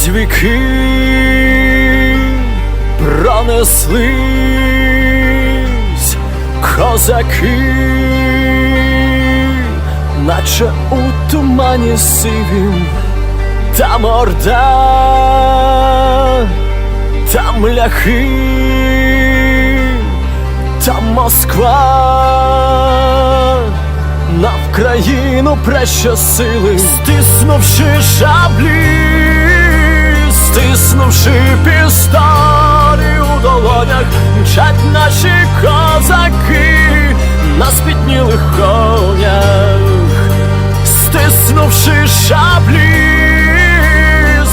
Крізь віки пронеслись козаки, наче у тумані сивім, там орда, там ляхи, там Москва. На Вкраїну прещасили, стиснувши шаблі, стиснувши пістолі у долонях, мчать наші козаки на спітнілих конях, стиснувши шаблі,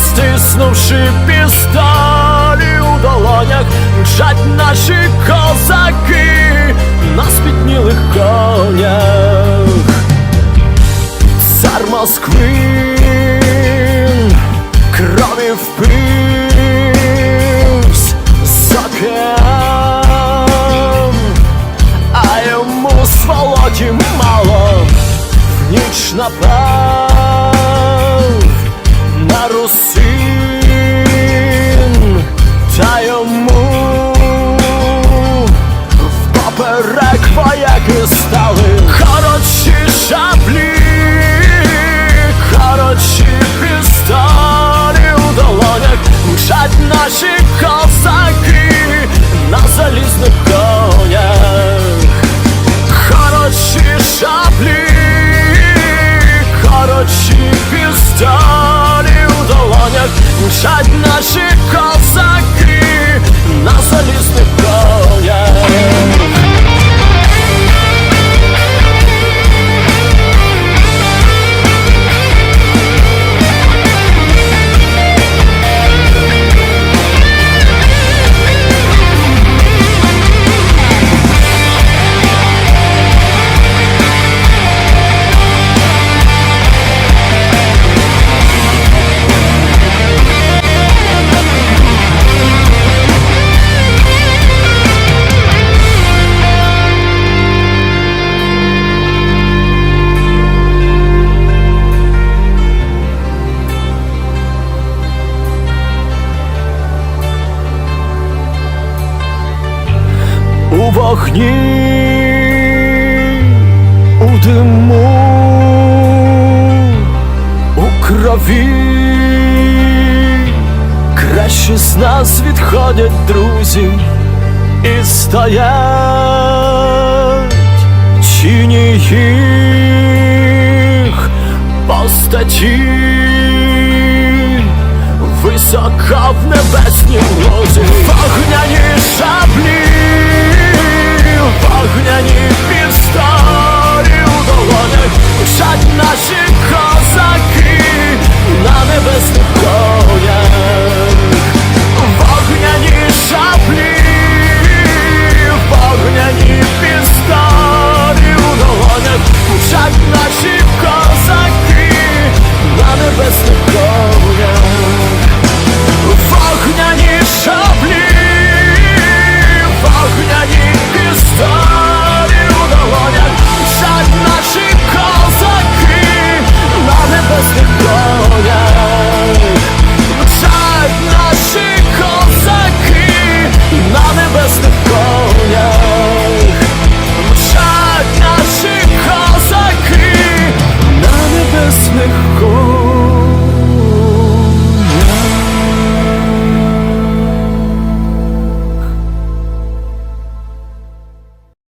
стиснувши пістолі у долонях, мчать наші козаки на спітнілих конях. Цар Москви крові впивсь напав на русин, та йому Поперек вояки стали. Коротші шаблі, коротші пістолі у долонях мчать наші долонях мчать у вогні, у диму, у крові, краще з нас відходять друзі і стоять. Тіні їх постаті. Високо в небеснім лозі. Вогняні шаблі,